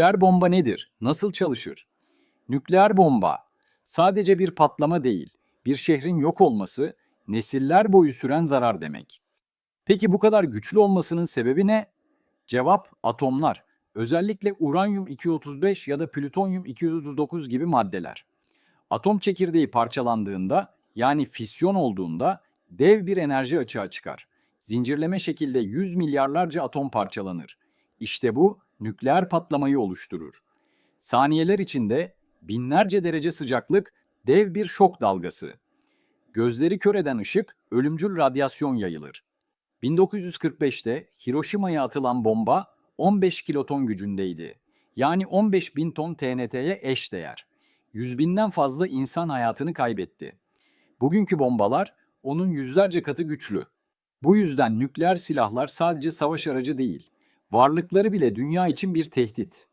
Nükleer bomba nedir? Nasıl çalışır? Nükleer bomba sadece bir patlama değil, bir şehrin yok olması, nesiller boyu süren zarar demek. Peki bu kadar güçlü olmasının sebebi ne? Cevap atomlar. Özellikle uranyum 235 ya da plütonyum 239 gibi maddeler. Atom çekirdeği parçalandığında yani fisyon olduğunda dev bir enerji açığa çıkar. Zincirleme şekilde yüz milyarlarca atom parçalanır. İşte bu nükleer patlamayı oluşturur. Saniyeler içinde binlerce derece sıcaklık dev bir şok dalgası. Gözleri kör eden ışık ölümcül radyasyon yayılır. 1945'te Hiroşima'ya atılan bomba 15 kiloton gücündeydi. Yani 15 bin ton TNT'ye eş değer. Yüz binden fazla insan hayatını kaybetti. Bugünkü bombalar onun yüzlerce katı güçlü. Bu yüzden nükleer silahlar sadece savaş aracı değil, varlıkları bile dünya için bir tehdit.